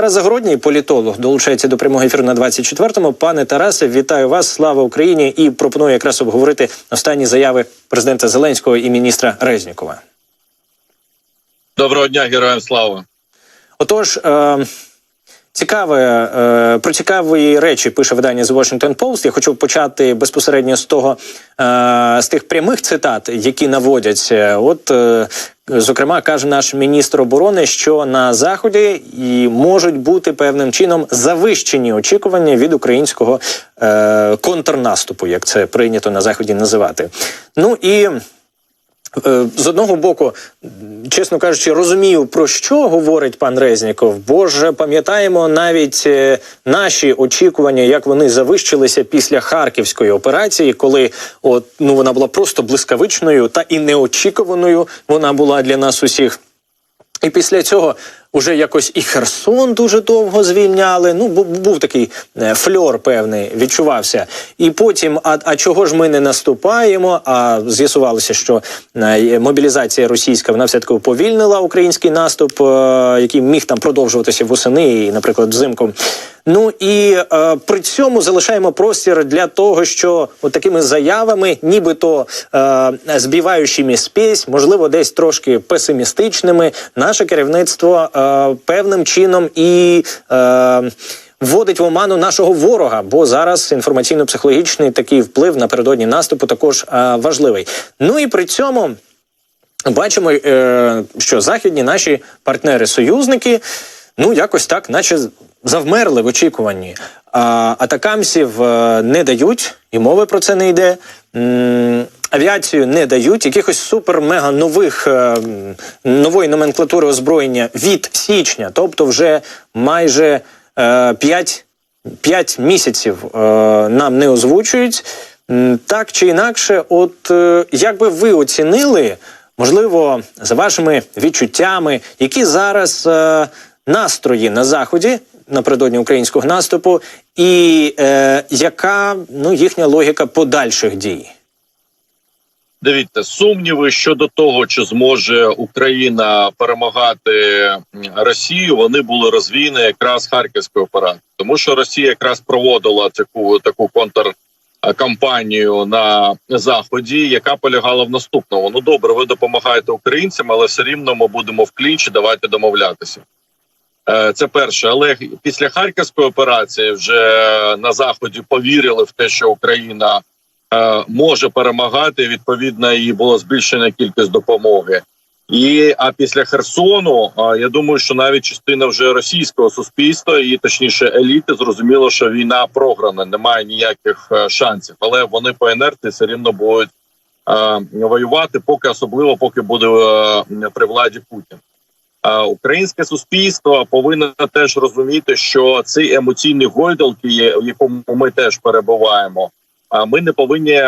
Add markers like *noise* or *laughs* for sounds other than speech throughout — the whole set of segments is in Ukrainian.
Тарас Загородній, політолог, долучається до прямого ефіру на 24-му. Пане Тарасе, вітаю вас! Слава Україні! І пропоную якраз обговорити останні заяви президента Зеленського і міністра Резнікова. Доброго дня, героям слава. Отож, е, цікаве е, про цікаві речі пише видання The Washington Post. Я хочу почати безпосередньо з того е, з тих прямих цитат, які наводяться. От е, зокрема каже наш міністр оборони, що на заході і можуть бути певним чином завищені очікування від українського контрнаступу, як це прийнято на заході називати. Ну і З одного боку, чесно кажучи, розумію про що говорить пан Резніков, бо ж пам'ятаємо навіть е, наші очікування, як вони завищилися після харківської операції, коли от ну вона була просто блискавичною та і неочікуваною. Вона була для нас усіх. І після цього уже якось і Херсон дуже довго звільняли. Ну бу- був такий е, фльор певний, відчувався. І потім, а, а чого ж ми не наступаємо? А з'ясувалося, що е, мобілізація російська вона все таки уповільнила український наступ, е, який міг там продовжуватися восени, і, наприклад, взимку. Ну і е, при цьому залишаємо простір для того, що от такими заявами, нібито е, збиваючими спесь, можливо, десь трошки песимістичними, наше керівництво е, певним чином і. Е, Вводить в оману нашого ворога, бо зараз інформаційно-психологічний такий вплив напередодні наступу також е, важливий. Ну і при цьому бачимо, е, що західні наші партнери-союзники, ну якось так, наче завмерли в очікуванні. А атакамсів е, не дають, і мови про це не йде. Авіацію не дають, якихось супер-мега нових е, нової номенклатури озброєння від січня, тобто вже майже е, 5, 5 місяців нам не озвучують. Так чи інакше, от як би ви оцінили, можливо, за вашими відчуттями, які зараз настрої на заході напередодні українського наступу, і е, яка ну їхня логіка подальших дій? Дивіться, сумніви щодо того, чи зможе Україна перемагати Росію, вони були розвіяні якраз харківською операцією, тому що Росія якраз проводила таку таку контркампанію на заході, яка полягала в наступному. Ну добре, ви допомагаєте українцям, але все рівно ми будемо в клінчі. Давайте домовлятися. Е, Це перше, але після харківської операції вже на заході повірили в те, що Україна е, може перемагати. Відповідно, і була збільшена кількість допомоги. І а після Херсону, а, я думаю, що навіть частина вже російського суспільства, і точніше еліти, зрозуміло, що війна програна, немає ніяких е, шансів, але вони по інерції все рівно будуть е, воювати, поки особливо поки буде е, при владі Путін. Українське суспільство повинно теж розуміти, що ці емоційні гойдалки, в якому ми теж перебуваємо, ми не повинні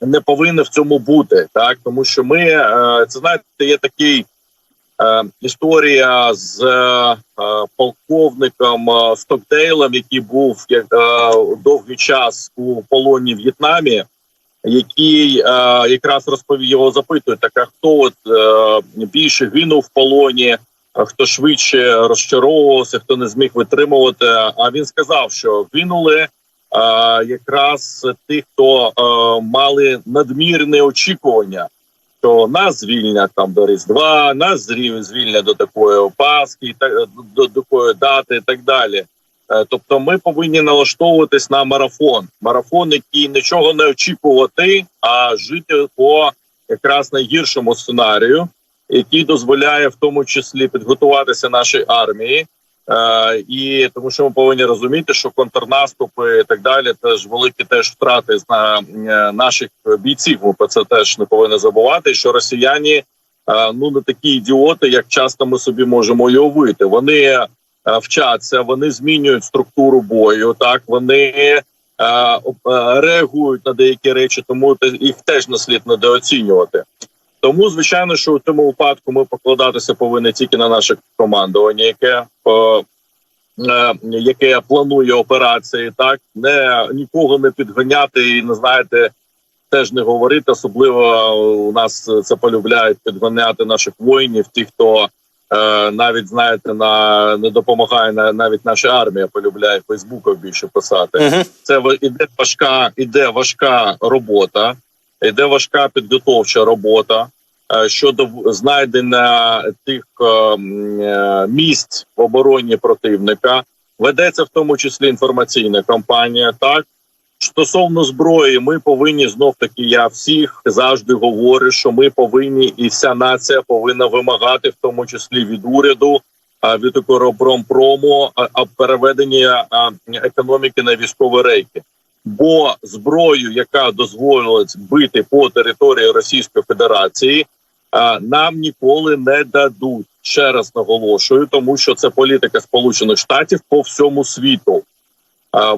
не повинні в цьому бути, так? Тому що ми е, це знаєте, є такий е, історія з е, полковником Стокдейлом, який був як довгий час у полоні в В'єтнамі, який е, якраз розповів його запитують, так а хто от е, більше гинув в полоні, а хто швидше розчаровувався, хто не зміг витримувати. А він сказав, що гинули а, якраз тих, хто а, мали надмірне очікування, що нас звільнять там до Різдва, нас звільнять до такої Пасхи, до такої дати, і так далі. Е, Тобто, ми повинні налаштовуватись на марафон. Марафон, який нічого не очікувати, а жити по якраз найгіршому сценарію, який дозволяє в тому числі підготуватися нашій армії. Е, і тому, що ми повинні розуміти, що контрнаступи і так далі, теж великі теж втрати на е, наших бійців. Ми про це теж не повинні забувати. Що росіяни е, ну не такі ідіоти, як часто ми собі можемо уявити. Вони вчаться, вони змінюють структуру бою. Так вони е, е, реагують на деякі речі, тому їх теж не слід недооцінювати. Тому, звичайно, що у цьому випадку ми покладатися повинні тільки на наше командування, яке е, е, яке планує операції, так не нікого не підганяти і не знаєте, теж не говорити. Особливо у нас це полюбляють підганяти наших воїнів, ті, хто Е, навіть знаєте, на не допомагає на навіть наша армія полюбляє Фейсбуком більше писати. Угу. Це в- іде важка, іде важка робота, іде важка підготовча робота е, щодо знайдення тих е, е, місць в обороні противника. Ведеться в тому числі інформаційна кампанія. Так стосовно зброї, ми повинні знов таки. Я всіх завжди говорю, що ми повинні, і вся нація повинна вимагати, в тому числі від уряду, від а переведення економіки на військові рейки. Бо зброю, яка дозволить бити по території Російської Федерації, нам ніколи не дадуть. Ще раз наголошую, тому що це політика Сполучених Штатів по всьому світу.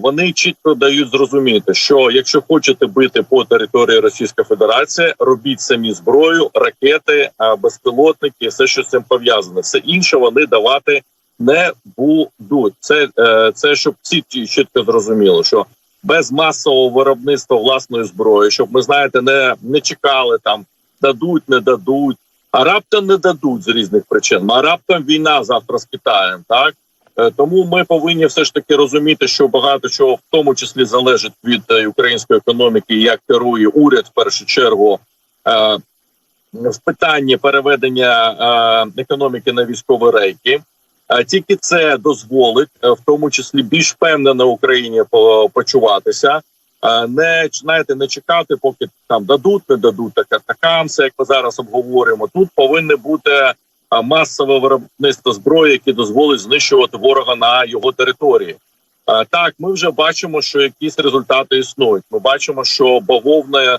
Вони чітко дають зрозуміти, що якщо хочете бити по території Російської Федерації, робіть самі зброю, ракети, безпілотники, все, що з цим пов'язане. Все інше вони давати не будуть. Це, е, це щоб всі чітко зрозуміли, що без масового виробництва власної зброї, щоб ми знаєте, не, не чекали там, дадуть, не дадуть. А раптом не дадуть з різних причин. А раптом війна завтра з Китаєм, так Тому ми повинні все ж таки розуміти, що багато чого в тому числі залежить від е, української економіки, як керує уряд в першу чергу е, в питанні переведення е, економіки на військові рейки. Е, Тільки це дозволить, е, в тому числі більш впевнено Україні почуватися. Е, Не знаєте, не чекати, поки там дадуть, не дадуть таке такамси, як ми зараз обговорюємо. Тут повинне бути а, масове виробництво зброї, яке дозволить знищувати ворога на його території. Так, ми вже бачимо, що якісь результати існують. Ми бачимо, що бавовна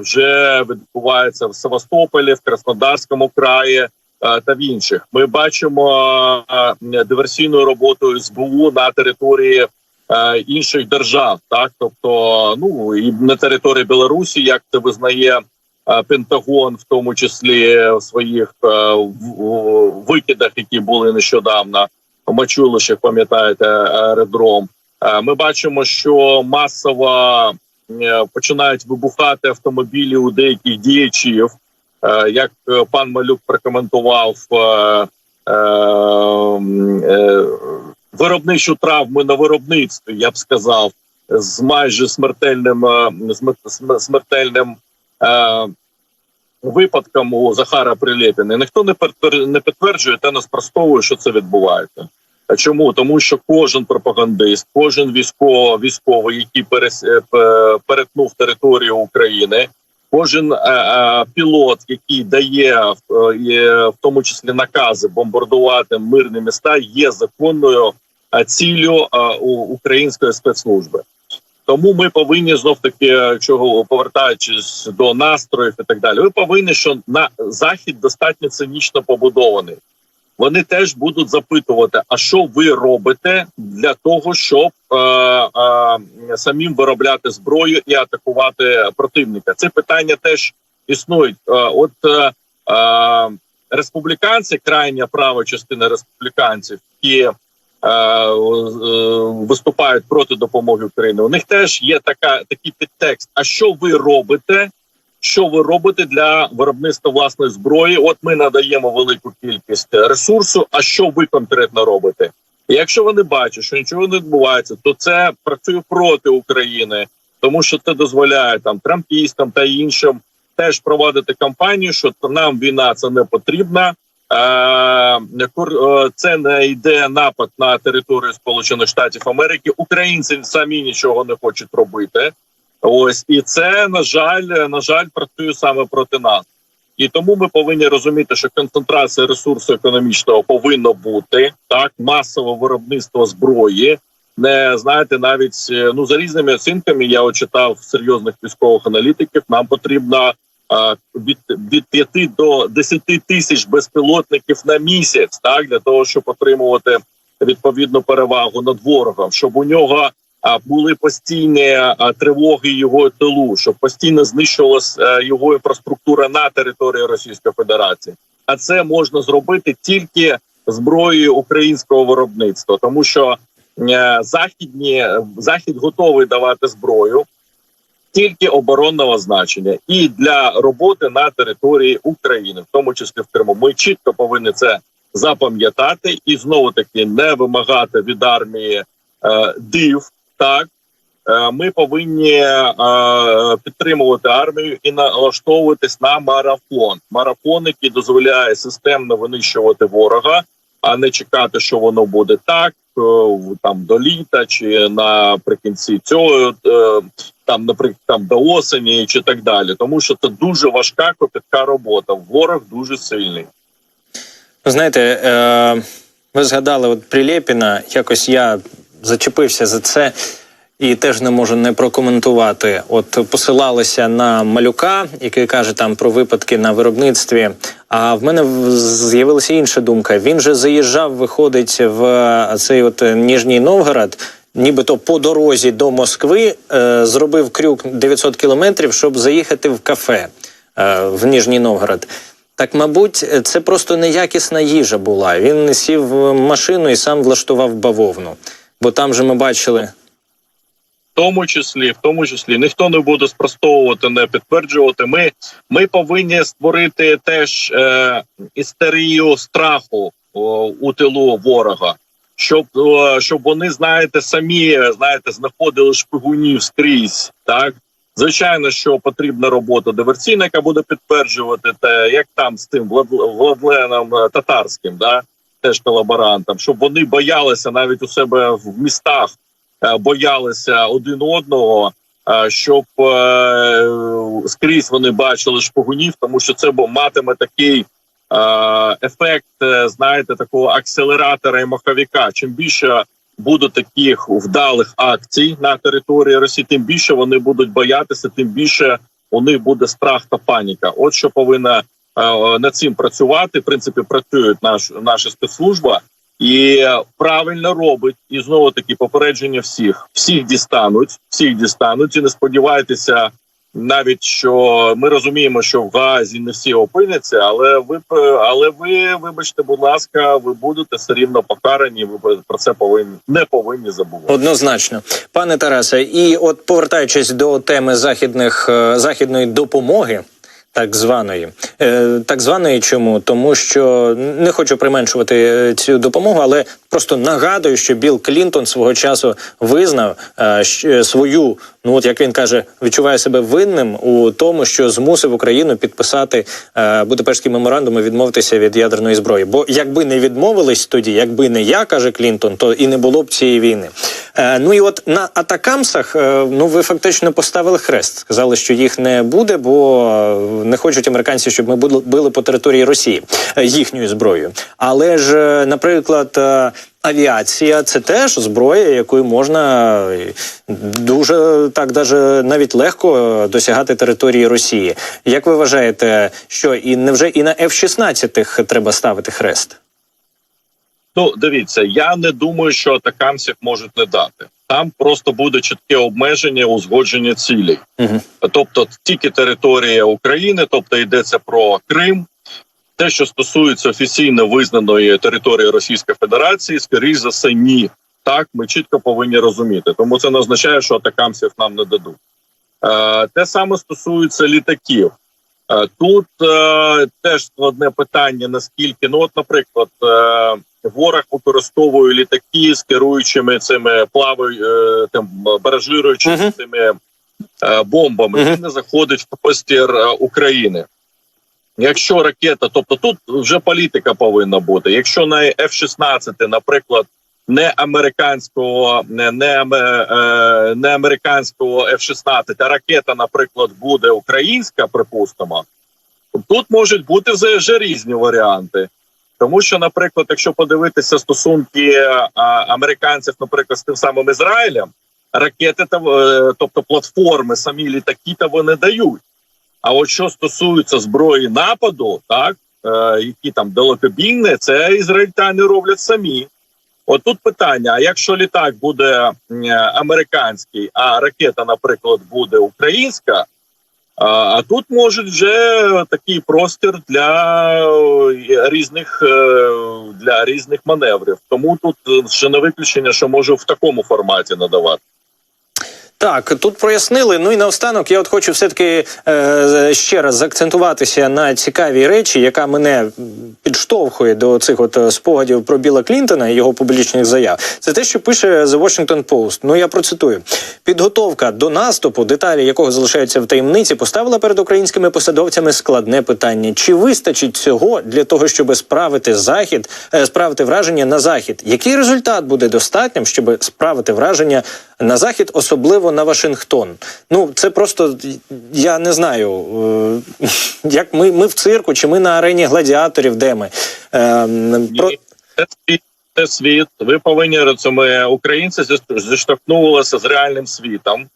вже відбувається в Севастополі, в Краснодарському краї та в інших. Ми бачимо диверсійну роботу СБУ на території інших держав, так тобто, ну і на території Білорусі, як це визнає Пентагон, в тому числі в своїх е, викидах, які були нещодавно в Мачулищах, пам'ятаєте, аеродром. Е, Ми бачимо, що масово е, починають вибухати автомобілі у деяких діячів. Е, Як е, пан Малюк прокоментував е, е, е, виробничу травму на виробництві, я б сказав, з майже смертельним е, смер- смер- смертельним е, випадком у Захара Прилєпіна. Ніхто не підтверджує та не спростовує, що це відбувається. А Чому? Тому що кожен пропагандист, кожен військово, військовий, який перес, е, перетнув територію України, кожен е, е, пілот, який дає е, в тому числі накази бомбардувати мирні міста, є законною е, ціллю е, української спецслужби. Тому ми повинні знов таки, чого повертаючись до настроїв і так далі. Ви повинні, що на захід достатньо цинічно побудований. Вони теж будуть запитувати, а що ви робите для того, щоб е, е, самим виробляти зброю і атакувати противника? Це питання теж існують. Е, от е, е, республіканці, крайня права частина республіканців, які е, е, виступають проти допомоги Україні. У них теж є така такий підтекст. А що ви робите? Що ви робите для виробництва власної зброї? От ми надаємо велику кількість ресурсу. А що ви конкретно робите? І якщо вони бачать, що нічого не відбувається, то це працює проти України, тому що це дозволяє там трампістам та іншим теж проводити кампанію, що нам війна це не потрібна. Е, е, Це не йде напад на територію Сполучених Штатів Америки. Українці самі нічого не хочуть робити. Ось і це на жаль, на жаль, працює саме проти нас. І тому ми повинні розуміти, що концентрація ресурсу економічного повинна бути так, масове виробництво зброї. Не знаєте, навіть е, ну за різними оцінками я очитав серйозних військових аналітиків. Нам потрібно а, від, від 5 до 10 тисяч безпілотників на місяць, так для того, щоб отримувати відповідну перевагу над ворогом, щоб у нього були постійні тривоги його тилу, щоб постійно знищувалась а, його інфраструктура на території Російської Федерації. А це можна зробити тільки зброєю українського виробництва, тому що е, західні захід готовий давати зброю. Тільки оборонного значення і для роботи на території України, в тому числі в Криму. Ми чітко повинні це запам'ятати і знову таки не вимагати від армії е, див. Так Е, ми повинні е, підтримувати армію і налаштовуватись на марафон. Марафон, який дозволяє системно винищувати ворога, а не чекати, що воно буде так е, там до літа чи наприкінці цього. е, Там, наприклад, там до осені чи так далі, тому що це дуже важка копітка робота. Ворог дуже сильний. Ви знаєте, е, ви згадали от Прилєпіна, якось я зачепився за це і теж не можу не прокоментувати. От посилалися на малюка, який каже там про випадки на виробництві. А в мене з'явилася інша думка. Він же заїжджав, виходить в цей от Ніжній Новгород. Нібито по дорозі до Москви е, зробив крюк 900 кілометрів, щоб заїхати в кафе е, в Ніжній Новгород. Так, мабуть, це просто неякісна їжа була. Він сів в машину і сам влаштував бавовну. Бо там же ми бачили. Тому числі, в тому числі, ніхто не буде спростовувати, не підтверджувати. Ми, ми повинні створити теж е, істерію страху о, у тилу ворога, щоб, о, щоб вони, знаєте, самі знаєте, знаходили шпигунів скрізь. Так звичайно, що потрібна робота диверсійна, яка буде підтверджувати те, як там з тим Влад- Владленом е, татарським, да теж колаборантом, щоб вони боялися навіть у себе в містах боялися один одного, е, щоб е, скрізь вони бачили шпигунів, тому що це бо матиме такий е, ефект, е, знаєте, такого акселератора і маховика. Чим більше буде таких вдалих акцій на території Росії, тим більше вони будуть боятися, тим більше у них буде страх та паніка. От що повинна е, над цим працювати. В принципі, працюють наш наша спецслужба і правильно робить. І знову таки попередження всіх: всіх дістануть, всіх дістануть. І не сподівайтеся, навіть що ми розуміємо, що в газі не всі опиняться, але ви але ви, вибачте, будь ласка, ви будете все рівно покарані. Ви про це повинні не повинні забувати. Однозначно, пане Тарасе, і от повертаючись до теми західних е, західної допомоги. Так званої, Е, так званої чому? Тому що не хочу применшувати е, цю допомогу, але просто нагадую, що Білл Клінтон свого часу визнав е, свою, ну от як він каже, відчуває себе винним у тому, що змусив Україну підписати Будапештський меморандум і відмовитися від ядерної зброї. Бо якби не відмовились тоді, якби не я, каже Клінтон, то і не було б цієї війни. Ну і от на атакамсах, ну ви фактично поставили хрест. Сказали, що їх не буде, бо не хочуть американці, щоб ми били по території Росії е, їхньою зброєю. Але ж, е, наприклад. е, Авіація це теж зброя, якою можна дуже так, даже навіть легко досягати території Росії. Як ви вважаєте, що і невже і на F-16 треба ставити хрест? Ну, дивіться, я не думаю, що атакамців можуть не дати. Там просто буде чітке обмеження узгодження цілей. Угу. тобто тільки територія України, тобто йдеться про Крим. Те, що стосується офіційно визнаної території Російської Федерації, скоріш за все, ні. Так, ми чітко повинні розуміти. Тому це не означає, що атакамців нам не дадуть. Е, те саме стосується літаків. Е, тут е, теж складне питання, наскільки, ну, от, наприклад, е, ворог використовує літаки з керуючими цими плаваю, е, тим баражируючими Мгм. цими е, бомбами. Мгм. Він не заходить в простір е, України. Якщо ракета, тобто тут вже політика повинна бути. Якщо на F-16, наприклад, не американського, не, не, не американського F-16, а ракета, наприклад, буде українська, припустимо, тут можуть бути вже різні варіанти. Тому що, наприклад, якщо подивитися стосунки американців, наприклад, з тим самим Ізраїлем, ракети та е, тобто платформи, самі літаки та вони дають. А от що стосується зброї нападу, так е, які там далекобійні, це ізраїльтяни роблять самі. От тут питання: а якщо літак буде американський, а ракета, наприклад, буде українська, а, тут може вже такий простір для е, різних е, для різних маневрів. Тому тут ще не виключення, що може в такому форматі надавати. Так, тут прояснили. Ну і наостанок я от хочу все-таки е, ще раз заакцентуватися на цікавій речі, яка мене підштовхує до цих от е, спогадів про Біла Клінтона і його публічних заяв. Це те, що пише The Washington Post. Ну я процитую: підготовка до наступу, деталі якого залишаються в таємниці, поставила перед українськими посадовцями складне питання: чи вистачить цього для того, щоб справити захід, е, справити враження на захід? Який результат буде достатнім, щоб справити враження на захід, особливо на Вашингтон? Ну це просто я не знаю, е, *laughs* як ми, ми в цирку, чи ми на арені гладіаторів, де ми Е, про... Це світ. Ви повинні розуміти, українці зіш- зіштовхнулися з реальним світом.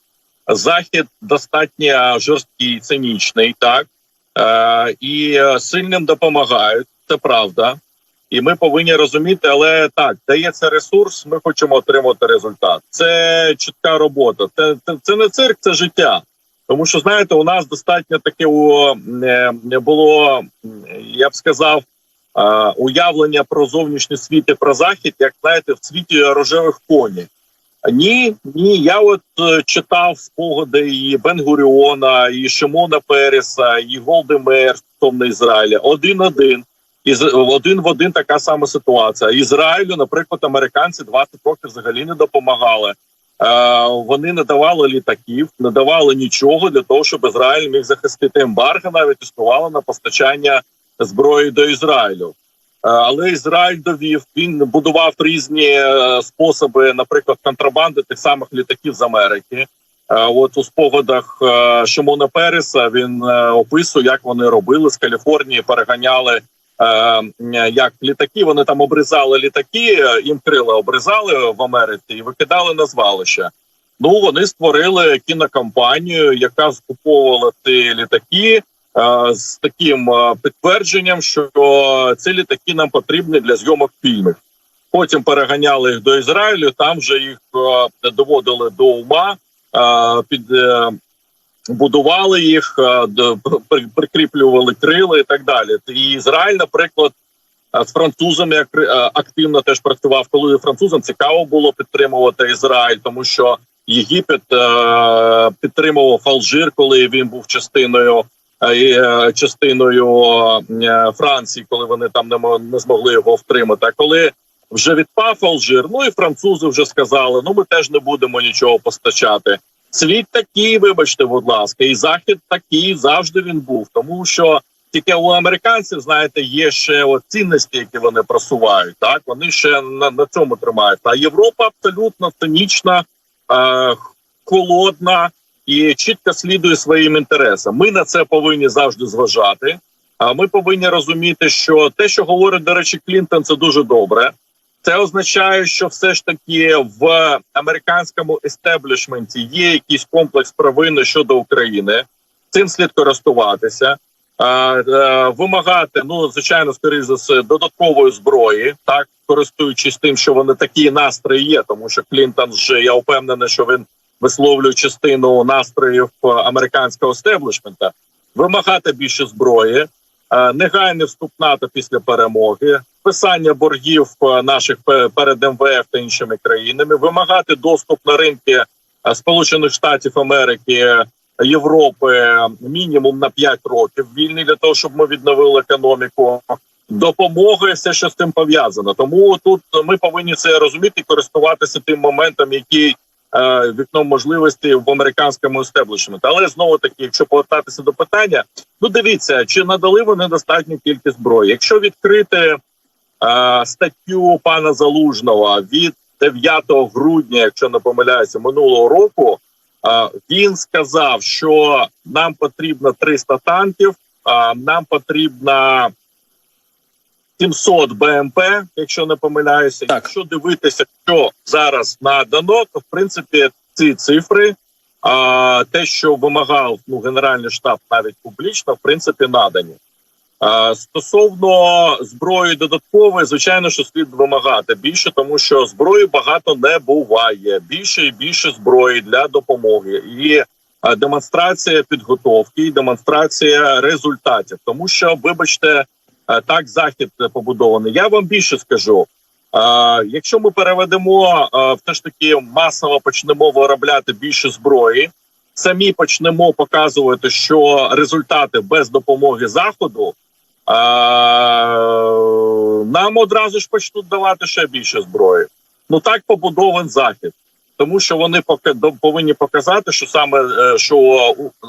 Захід достатньо жорсткий, цинічний, так е, і е, сильним допомагають. Це правда. І ми повинні розуміти, але так дається ресурс. Ми хочемо отримати результат. Це чітка робота. Це, це, це не цирк, це життя. Тому що знаєте, у нас достатньо таке у, е, було, я б сказав, е, уявлення про зовнішній світ і про захід, як знаєте, в світі рожевих коней. Ні, ні, я от е, читав спогади і Бен-Гуріона, і Шимона Переса, і Голдемер стосовно Ізраїля. Один-один. І один в один така сама ситуація. Ізраїлю, наприклад, американці 20 років взагалі не допомагали. Е, вони не давали літаків, не давали нічого для того, щоб Ізраїль міг захистити ембарго, навіть існувало на постачання зброї до Ізраїлю. Е, Але Ізраїль довів, він будував різні е, способи, наприклад, контрабанди тих самих літаків з Америки. От у спогадах Шимона Переса він описує, як вони робили з Каліфорнії, переганяли як літаки. Вони там обрізали літаки, е, їм крила обрізали в Америці і викидали на звалище. Ну вони створили кінокомпанію, яка скуповувала ці літаки е, з таким е, підтвердженням, що ці літаки нам потрібні для зйомок фільмів. Потім переганяли їх до Ізраїлю. Там вже їх доводили до ума, під будували їх, е, прикріплювали крила і так далі. І Ізраїль, наприклад, е, з французами е, активно теж працював. Коли французам цікаво було підтримувати Ізраїль, тому що Єгипет підтримував Алжир, коли він був частиною. Частиною Франції, коли вони там не змогли його втримати. А коли вже відпав Алжир, ну і французи вже сказали: ну ми теж не будемо нічого постачати. Світ такий, вибачте, будь ласка, і захід такий завжди він був, тому що тільки у американців, знаєте, є ще от цінності, які вони просувають. Так вони ще на, на цьому тримаються. А Європа абсолютно цинічна, е, холодна і чітко слідує своїм інтересам. Ми на це повинні завжди зважати. А ми повинні розуміти, що те, що говорить, до речі, Клінтон, це дуже добре. Це означає, що все ж таки в американському естеблішменті є якийсь комплекс провини щодо України. Цим слід користуватися, е, вимагати, ну звичайно, скоріше за все, додаткової зброї, так користуючись тим, що вони такі настрої є, тому що Клінтон вже я впевнений, що він висловлює частину настроїв е, американського естеблішмента. Вимагати більше зброї, е, негайний вступ НАТО після перемоги, списання боргів е, наших пе- перед МВФ та іншими країнами, вимагати доступ на ринки е, Сполучених Штатів Америки, е, Європи мінімум на 5 років вільний для того, щоб ми відновили економіку. Допомоги все, що з цим пов'язано. Тому тут ми повинні це розуміти і користуватися тим моментом, який е, вікном можливості в американському естеблішменті. Але знову таки, якщо повертатися до питання, ну дивіться, чи надали вони достатню кількість зброї. Якщо відкрити статтю пана Залужного від 9 грудня, якщо не помиляюся, минулого року, е, він сказав, що нам потрібно 300 танків, е, нам потрібно 700 БМП, якщо не помиляюся. Так. Якщо дивитися, що зараз надано, то в принципі ці цифри, а, те, що вимагав ну генеральний штаб, навіть публічно, в принципі, надані. Стосовно зброї додаткової, звичайно, що слід вимагати більше, тому що зброї багато не буває. Більше і більше зброї для допомоги і демонстрація підготовки, і демонстрація результатів. Тому що, вибачте, так захід побудований. Я вам більше скажу. якщо ми переведемо, все ж таки масово почнемо виробляти більше зброї, самі почнемо показувати, що результати без допомоги заходу. Нам одразу ж почнуть давати ще більше зброї. Ну так побудований захід, тому що вони повинні показати, що саме е, що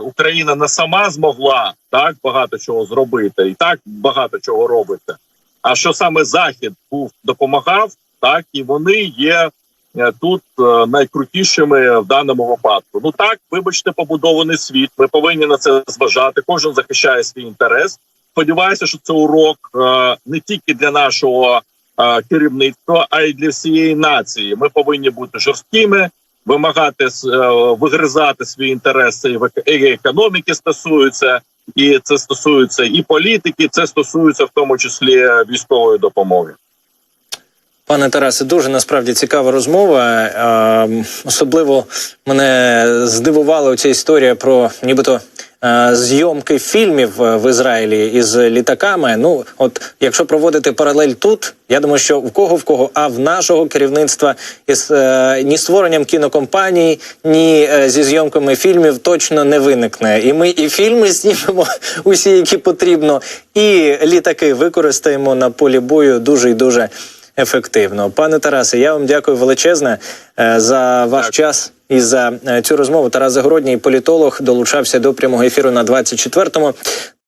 Україна не сама змогла так багато чого зробити, і так багато чого робиться. А що саме Захід був допомагав, так і вони є е, тут е, найкрутішими в даному випадку. Ну так, вибачте, побудований світ. Ми повинні на це зважати. Кожен захищає свій інтерес. Сподіваюся, що це урок е, не тільки для нашого е, керівництва, а й для всієї нації. Ми повинні бути жорсткими, вимагати е, вигризати свої інтереси в економіки стосуються, і це стосується і політики, це стосується в тому числі військової допомоги. Пане Тарасе, дуже насправді цікава розмова. Е, особливо мене здивувала ця історія про нібито зйомки фільмів е, в Ізраїлі із літаками. Ну, от якщо проводити паралель тут, я думаю, що в кого в кого, а в нашого керівництва із е, ні створенням кінокомпаній, ні е, зі зйомками фільмів точно не виникне. І ми і фільми *laughs* знімемо усі, які потрібно, і літаки використаємо на полі бою дуже і дуже ефективно. Пане Тарасе, я вам дякую величезне е, за ваш Так. час і за е, цю розмову. Тарас Загородній, політолог, долучався до прямого ефіру на 24-му.